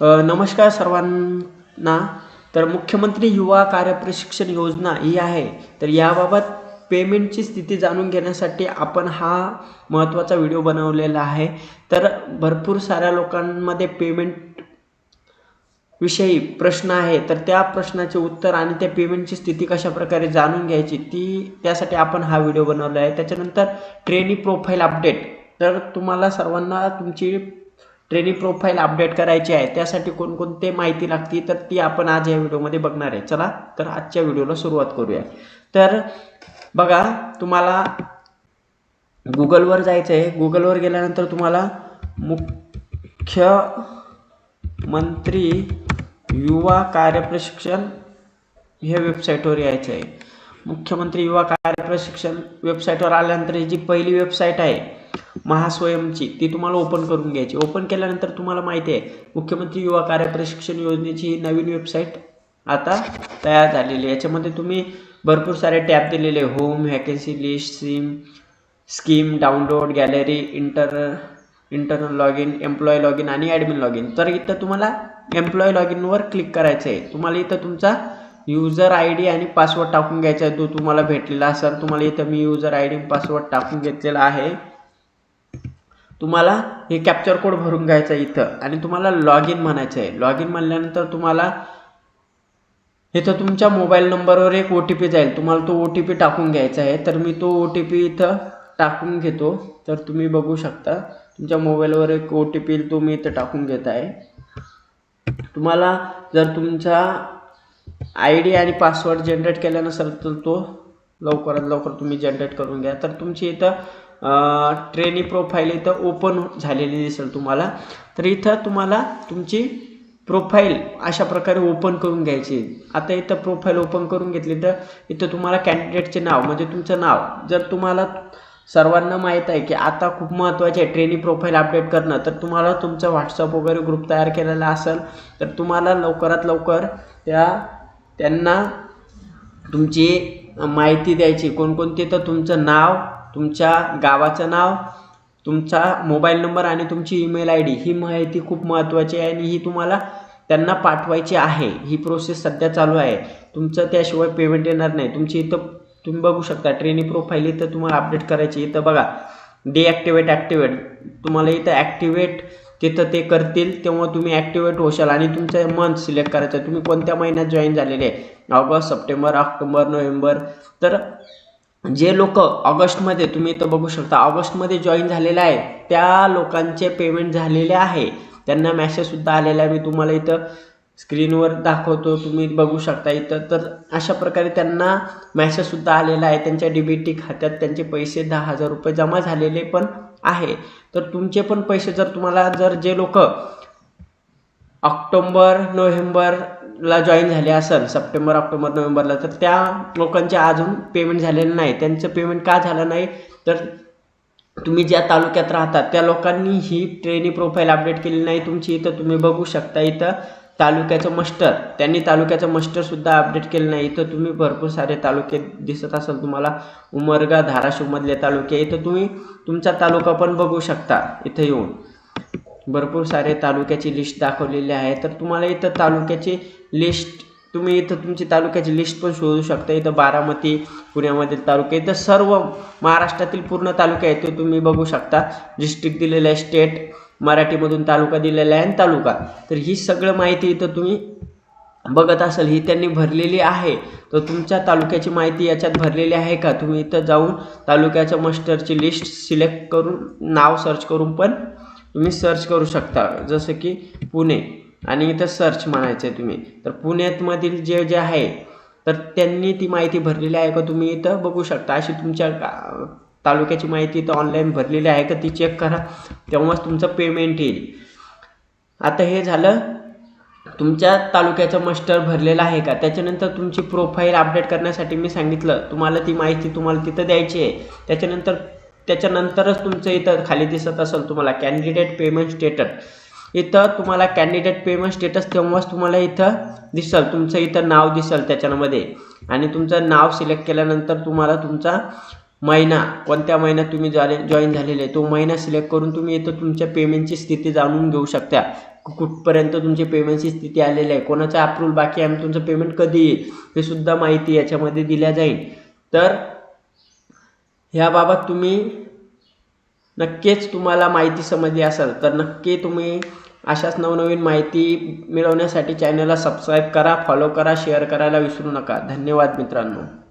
नमस्कार सर्वांना. तर मुख्यमंत्री युवा कार्यप्रशिक्षण योजना ही आहे. तर याबाबत पेमेंटची स्थिती जाणून घेण्यासाठी आपण हा महत्त्वाचा व्हिडिओ बनवलेला आहे. तर भरपूर साऱ्या लोकांमध्ये पेमेंट विषयी प्रश्न आहे. तर त्या प्रश्नाचे उत्तर आणि त्या पेमेंटची स्थिती कशा प्रकारे जाणून घ्यायची ती त्यासाठी आपण हा व्हिडिओ बनवला आहे. त्याच्यानंतर ट्रेनी प्रोफाईल अपडेट तर तुम्हाला सर्वांना तुमची ट्रेनिंग प्रोफाईल अपडेट करायची आहे त्यासाठी कोणकोणते माहिती लागते तर ती आपण आज या व्हिडिओमध्ये बघणार आहे. चला तर आजच्या व्हिडिओला सुरुवात करूया. तर बघा तुम्हाला गुगलवर जायचं आहे गुगलवर गेल्यानंतर तुम्हाला मुख्य मंत्री युवा कार्यप्रशिक्षण हे वेबसाईटवर यायचं आहे. मुख्यमंत्री युवा कार्यप्रशिक्षण वेबसाईटवर आल्यानंतर ही जी पहिली वेबसाईट आहे महास्वयंची ती तुम्हाला ओपन करून घ्यायची. ओपन केल्यानंतर तुम्हाला माहिती आहे मुख्यमंत्री युवा कार्यप्रशिक्षण योजनेची ही नवीन वेबसाईट आता तयार झालेली आहे. याच्यामध्ये तुम्ही भरपूर सारे टॅब दिलेले home vacancy list SIM scheme download gallery inter internal log in employ log in आणि ॲडमिन लॉग इन तर इथं तुम्हाला एम्प्लॉय लॉग इनवर क्लिक करायचं आहे. तुम्हाला इथं तुमचा युजर आय डी आणि पासवर्ड टाकून घ्यायचा आहे. तो तुम्हाला भेटलेला असेल. तुम्हाला इथं मी युजर आय डी पासवर्ड टाकून घेतलेला आहे. तुम्हाला हे कॅप्चर कोड भरून घ्यायचा आहे इथं. आणि तुम्हाला लॉग इन म्हणायचं आहे. लॉग इन म्हणल्यानंतर तुम्हाला इथं तुमच्या मोबाईल नंबरवर एक ओ टी पी जाईल. तुम्हाला तो ओ टी पी टाकून घ्यायचा आहे. तर मी तो ओ टी पी इथं टाकून घेतो. तर तुम्ही बघू शकता. तुमच्या मोबाईलवर एक ओ टी पी तो मी इथं टाकून घेत आहे. तुम्हाला जर तुमचा आय डी आणि पासवर्ड जनरेट केला नसेल तर तो लवकरात लवकर तुम्ही जनरेट करून घ्या. तर तुमची इथं ट्रेनी प्रोफाईल इथं ओपन झालेली दिसेल तुम्हाला. तर इथं तुम्हाला तुमची प्रोफाईल अशा प्रकारे ओपन करून घ्यायची. आता इथं प्रोफाईल ओपन करून घेतली तर इथं तुम्हाला कॅन्डिडेटचे नाव म्हणजे तुमचं नाव. जर तुम्हाला सर्वांना माहीत आहे की आता खूप महत्त्वाचे आहे ट्रेनी प्रोफाईल अपडेट करणं तर तुम्हाला तुमचा व्हॉट्सअप वगैरे ग्रुप तयार केलेला असेल तर तुम्हाला लवकरात लवकर त्या त्यांना तुमची माहिती द्यायची. कोणकोणती? तर तुमचं नाव तुमच्या गावाचं नाव तुमचा मोबाईल नंबर आणि तुमची ईमेल आय डी ही माहिती खूप महत्त्वाची आहे आणि ही तुम्हाला त्यांना पाठवायची आहे. ही प्रोसेस सध्या चालू आहे. तुमचं त्याशिवाय पेमेंट येणार नाही. तुमची इथं तुम्ही बघू शकता ट्रेनी प्रोफाईल इथं तुम्हाला अपडेट करायची. इथं बघा डिॲक्टिवेट ॲक्टिवेट तुम्हाला इथं ॲक्टिवेट तिथं ते करतील तेव्हा तुम्ही ॲक्टिवेट होशाल आणि तुमचं मंथ सिलेक्ट करायचं आहे. तुम्ही कोणत्या महिन्यात जॉईन झालेले आहे? August September October November. तर जे लोक ऑगस्टमध्ये तुम्ही इथं बघू शकता ऑगस्टमध्ये जॉईन झालेले आहे त्या लोकांचे पेमेंट झालेले आहे. त्यांना मॅसेजसुद्धा आलेला आहे. मी तुम्हाला इथं स्क्रीनवर दाखवतो. तुम्ही बघू शकता इथं. तर अशा प्रकारे त्यांना मॅसेजसुद्धा आलेला आहे. त्यांच्या डी टी खात्यात त्यांचे पैसे दहा हजार रुपये जमा झालेले पण आहे. तर तुमचे पण पैसे जर तुम्हाला जर जे लोक ऑक्टोंबर नोव्हेंबर ला जॉईन झाले असेल सप्टेंबर ऑक्टोबर नोव्हेंबरला तर त्या लोकांचे अजून पेमेंट झालेलं नाही. त्यांचं पेमेंट का झालं नाही? तर तुम्ही ज्या तालुक्यात राहतात त्या लोकांनी ही ट्रेनी प्रोफाईल अपडेट केली नाही. तुमची इथं तुम्ही बघू शकता इथं तालुक्याचं मस्टर त्यांनी तालुक्याचं मस्टरसुद्धा अपडेट केलं नाही. इथं तुम्ही भरपूर सारे तालुके दिसत असाल तुम्हाला. उमरगा धाराशिवमधले तालुके. इथं तुम्ही तुमचा तालुका पण बघू शकता इथं येऊन. भरपूर सारे तालुक्याची लिस्ट दाखवलेली आहे. तर तुम्हाला इथं तालुक्याची लिस्ट तुम्ही इथं तुमची तालुक्याची लिस्ट पण शोधू शकता. इथं बारामती पुण्यामधील तालुके इथं सर्व महाराष्ट्रातील पूर्ण तालुके आहेत ते तुम्ही बघू शकता. डिस्ट्रिक्ट दिलेलं आहे स्टेट मराठीमधून तालुका दिलेला आहे आणि तालुका. तर ही सगळं माहिती इथं तुम्ही बघत असाल ही त्यांनी भरलेली आहे. तर तुमच्या तालुक्याची माहिती याच्यात भरलेली आहे का? तुम्ही इथं जाऊन तालुक्याच्या मस्टरची लिस्ट सिलेक्ट करून नाव सर्च करून पण तुम्ही सर्च करू शकता. जसं की पुणे आणि इथं सर्च म्हणायचं आहे तुम्ही. तर पुण्यातमधील जे जे आहे तर त्यांनी ती माहिती भरलेली आहे का तुम्ही इथं बघू शकता. अशी तुमच्या तालुक्याची माहिती इथं ऑनलाईन भरलेली आहे का ती चेक करा. तेव्हाच तुमचं पेमेंट येईल. आता हे झालं तुमच्या तालुक्याचं मस्टर भरलेलं आहे का? त्याच्यानंतर तुमची प्रोफाईल अपडेट करण्यासाठी मी सांगितलं. तुम्हाला ती माहिती तुम्हाला तिथं द्यायची आहे. त्याच्यानंतर त्याच्यानंतरच तुमचं इथं खाली दिसत असेल तुम्हाला कॅन्डिडेट पेमेंट स्टेटस इथं तुम्हाला कॅन्डिडेट पेमेंट स्टेटस तेव्हाच तुम्हाला इथं दिसेल. तुमचं इथं नाव दिसेल त्याच्यामध्ये. आणि तुमचं नाव सिलेक्ट केल्यानंतर तुम्हाला तुमचा महिना कोणत्या महिन्यात तुम्ही झाले जॉईन झालेले आहे तो महिना सिलेक्ट करून तुम्ही इथं तुमच्या पेमेंटची स्थिती जाणून घेऊ शकता. कुठपर्यंत तुमची पेमेंटची स्थिती आलेली आहे कोणाचं अप्रूव्हल बाकी आहे आणि तुमचं पेमेंट कधी येईल हे सुद्धा माहिती याच्यामध्ये दिल्या जाईल. तर ह्याबाबत तुम्ही नक्कीच तुम्हाला माहिती समजली असेल तर नक्की तुम्ही अशाच नवनवीन माहिती मिळवण्यासाठी चॅनलला सबस्क्राईब करा फॉलो करा शेअर करायला विसरू नका. धन्यवाद मित्रांनो.